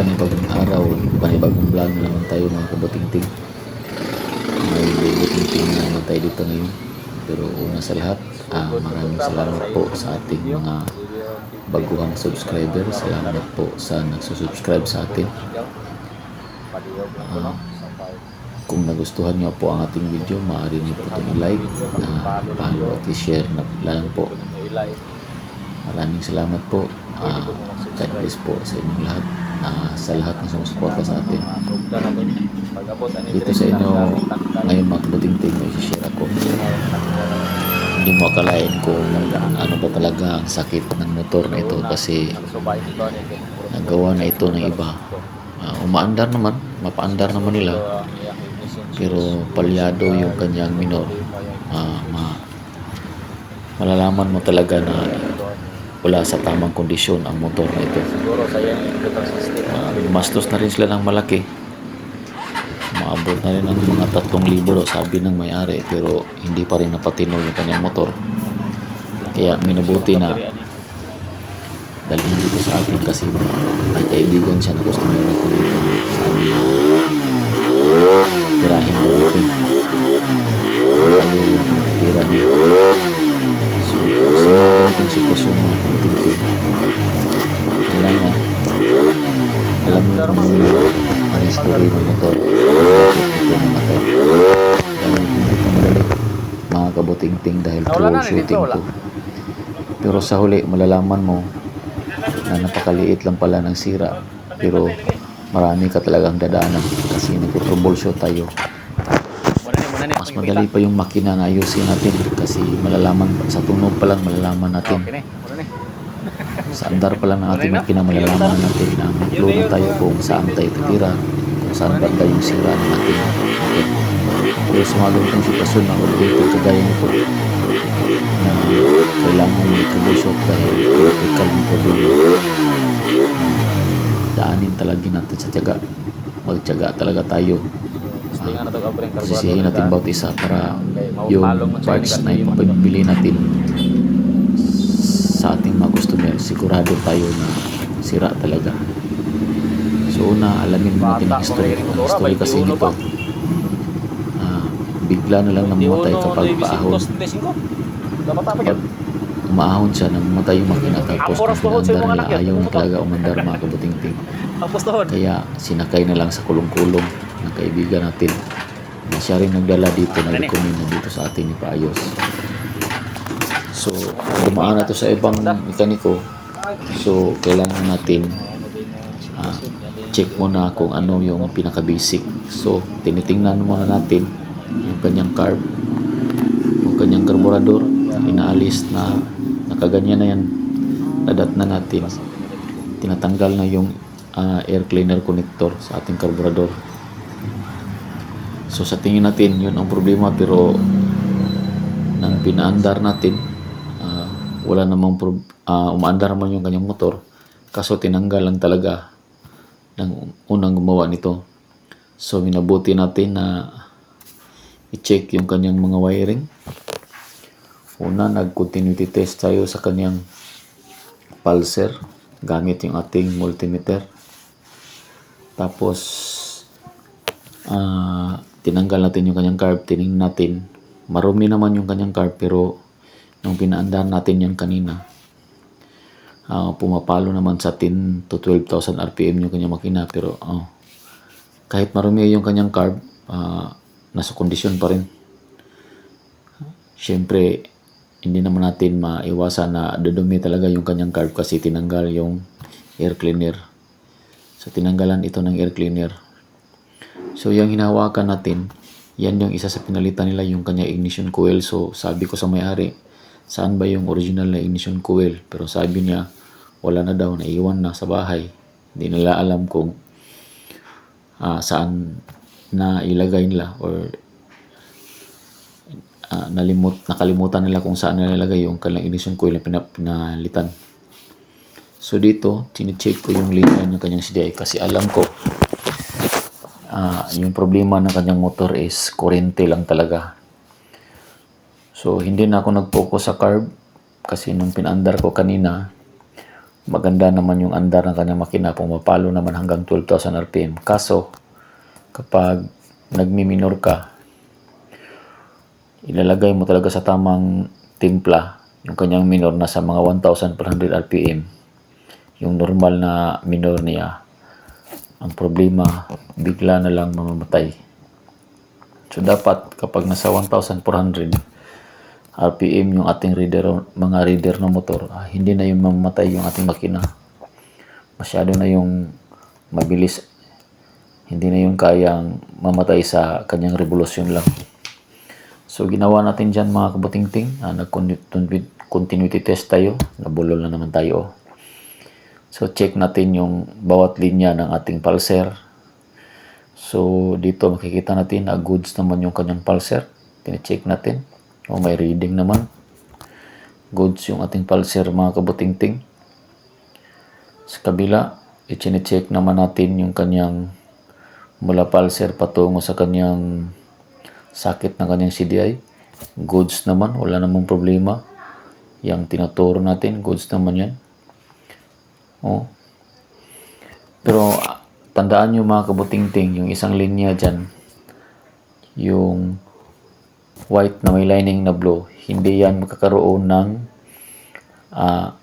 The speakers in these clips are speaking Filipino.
panibagong araw, panibagong vlog na naman tayo mga kabutingting. May bubutingting na naman tayo dito ngayon. Pero una sa lahat, ah, maraming salamat po sa ating mga baguhang subscriber. Salamat po sa nagsusubscribe sa atin. Ah, kung nagustuhan niyo po ang ating video, maaari niyo po itong i-like, na follow at i-share na lang po. Maraming salamat po. Ah, God bless po sa inyong lahat. Ah, sa lahat ng sumusuporta sa atin. Dito sa inyo, ngayon mga kabuting-ting, may share ako. Hindi mo akalain kung ano ba talaga ang sakit ng motor na ito kasi nagawa na ito ng iba. Ah, umaandar naman, mapaandar naman nila. Pero palyado yung kanyang minor. Ah, ma malalaman mo talaga na wala sa tamang kondisyon ang motor na ito. Siguro sa yan yung total system. Uh, gumastos na rin sila ng malaki. Maabot na rin ng mga 3,000 daw sabi ng may-ari pero hindi pa rin napatino yung kanyang motor. Kaya minabuti na dalhin dito sa atin kasi may kaibigan siya na gusto niya dito sa amin. Tirahin mo natin. Ano yung tira niya. So, sa mga ganitong sitwasyon mga kapatid kailangan alam mo kung ano ang history ng motor. Mga kabuting-ting dahil dito wala. ko pero sa huli malalaman mo na napakaliit lang pala ng sira. Pero marami ka talagang dadaanan kasi nagpo-troubleshoot tayo. Mas madali pa yung makina na ayusin natin kasi malalaman sa tunog pa lang malalaman natin. Sa andar pa lang ng ating makina malalaman natin na na tayo kung saan tayo titira saan banda yung sira ng ating. Pero sa mga ganitong sitwasyon na updated kagaya nito na kailangan may troubleshoot dahil critical ng problema. Daanin talaga natin sa tiyaga. Magtiyaga talaga tayo. Sisihin natin bawat isa para yung parts na ipapabili natin sa ating mga customer, sigurado tayo na sira talaga. So una, alamin natin ang history. Ang history kasi nito, ah, bigla na lang namatay kapag paahon. Pag umaahon siya, namatay yung makina tapos Ang oras tuhod sa nandar mga nila, ayaw na talaga umandar mga kabuting-ting. Kaya sinakay na lang sa kulong-kulong. Ng kaibigan natin. Na siya rin nagdala dito, nag-recommend na dito sa atin ni Paayos. So, dumaan na to sa ibang mekaniko. So, kailangan natin ah, check muna kung ano yung pinaka-basic. So, tinitingnan muna natin yung kanyang carb, yung kanyang carburetor, inaalis na nakaganyan na yan, nadat na natin. Tinatanggal na yung ah, air cleaner connector sa ating carburetor. So sa tingin natin, yun ang problema pero nang pinaandar natin, ah, wala namang ah, umaandar man yung kanyang motor. Kaso tinanggal lang talaga ng unang gumawa nito. So minabuti natin na i-check yung kanyang mga wiring. Una, nag-continuity test tayo sa kanyang pulser gamit yung ating multimeter. Tapos, ah tinanggal natin yung kanyang carb, tiningnan natin. Marumi naman yung kanyang carb pero nung pinaandar natin yan kanina, ah pumapalo naman sa 10 to 12,000 RPM yung kanyang makina pero oh, kahit marumi yung kanyang carb, ah, nasa kondisyon pa rin. Siyempre, hindi naman natin maiwasan na dudumi talaga yung kanyang carb kasi tinanggal yung air cleaner. So, tinanggalan ito ng air cleaner. So, yung hinahawakan natin, yan yung isa sa pinalitan nila yung kanya ignition coil. So, sabi ko sa may-ari, saan ba yung original na ignition coil? Pero sabi niya, wala na daw, naiwan na sa bahay. Hindi nila alam kung ah, saan na ilagay nila or ah, nalimut, nakalimutan nila kung saan nila ilagay yung kanilang ignition coil na pina- pinalitan. So dito, tinicheck ko yung linya ng kanyang CDI kasi alam ko ah, yung problema ng kanyang motor is kurente lang talaga. So hindi na ako nag-focus sa carb kasi nung pinandar ko kanina, maganda naman yung andar ng kanyang makina, pumapalo naman hanggang 12,000 RPM. Kaso, kapag nagmi-minor ka, ilalagay mo talaga sa tamang timpla yung kanyang minor na sa mga 1,400 RPM. Yung normal na minor niya, ang problema, bigla na lang mamamatay. So, dapat kapag nasa 1,400 RPM yung ating reader, mga reader ng motor, ah, hindi na yung mamamatay yung ating makina. Masyado na yung mabilis. Hindi na yung kayang mamatay sa kanyang revolusyon lang. So, ginawa natin dyan mga kabutingting. Ah, Nag-continuity test tayo. Nabulol na naman tayo. So, check natin yung bawat linya ng ating pulser. So, dito makikita natin na goods naman yung kanyang pulser. Tine-check natin. O may reading naman. Goods yung ating pulser mga kabutingting. Sa kabila, i-check naman natin yung kanyang mula pulser patungo sa kanyang sakit ng kanyang CDI. Goods naman, wala namang problema. Yang tinuturo natin, goods naman yan. Oh. Pero tandaan nyo mga kabutingting, yung isang linya dyan, yung white na may lining na blue, hindi yan magkakaroon ng ah,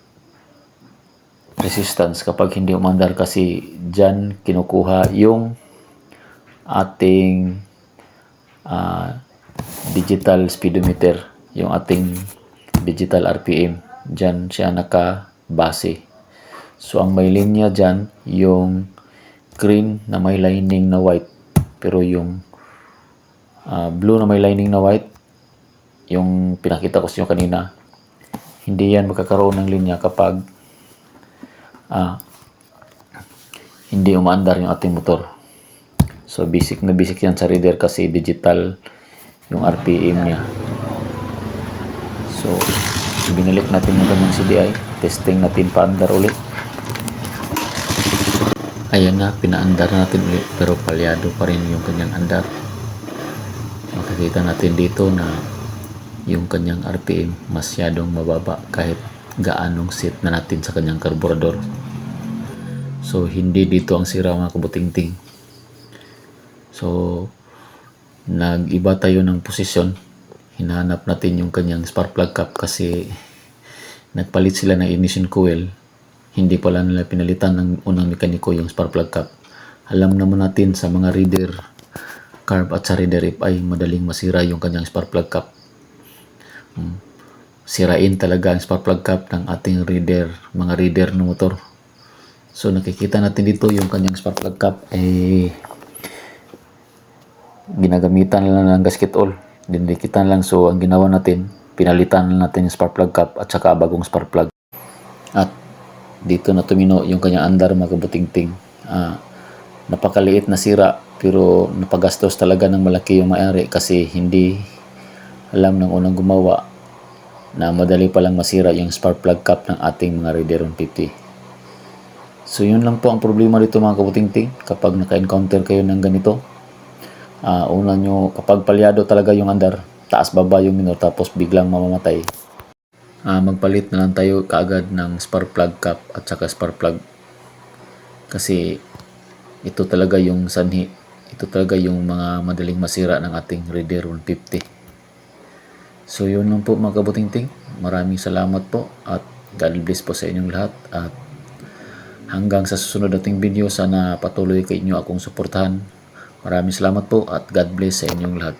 resistance kapag hindi umandar kasi dyan kinukuha yung ating ah, digital speedometer, yung ating digital RPM. Dyan siya nakabase. So, ang may linya dyan, yung green na may lining na white. Pero yung ah, blue na may lining na white, yung pinakita ko sa inyo kanina, hindi yan magkakaroon ng linya kapag ah, hindi umaandar yung ating motor. So, basic na basic yan sa reader kasi digital yung RPM niya. So, binalik natin yung kanyang CDI. Testing natin paandar ulit. Ayan na, pinaandar natin ulit pero palyado pa rin yung kanyang andar. Makikita natin dito na yung kanyang RPM masyadong mababa kahit gaanong set na natin sa kanyang karburador. So, hindi dito ang sira mga kabutingting. So, nag-iba tayo ng posisyon. Hinahanap natin yung kanyang spark plug cap kasi nagpalit sila ng ignition coil. Hindi pala nila pinalitan ng unang mekaniko yung spark plug cap. Alam naman natin sa mga reader carb at sa reader ay madaling masira yung kanyang spark plug cap. Sirain talaga ang spark plug cap ng ating reader, mga reader ng motor. So nakikita natin dito yung kanyang spark plug cap eh ginagamitan lang ng gasket oil. Dindikitan lang. So, ang ginawa natin, pinalitan natin yung spark plug cap at saka bagong spark plug. At dito na tumino yung kanyang andar mga kabutingting. Ah, napakaliit na sira pero napagastos talaga ng malaki yung may-ari kasi hindi alam ng unang gumawa na madali palang masira yung spark plug cap ng ating mga Raider 150. So yun lang po ang problema dito mga kabutingting kapag naka-encounter kayo ng ganito Ah, una nyo, kapag palyado talaga yung andar, taas baba yung minor tapos biglang mamamatay. Ah, magpalit na lang tayo kaagad ng spark plug cap at saka spark plug. Kasi ito talaga yung sanhi. Ito talaga yung mga madaling masira ng ating Raider 150. So yun lang po mga kabutingting. Maraming salamat po at God bless po sa inyong lahat at hanggang sa susunod nating video sana patuloy kayo akong suportahan Maraming salamat po at God bless sa inyong lahat.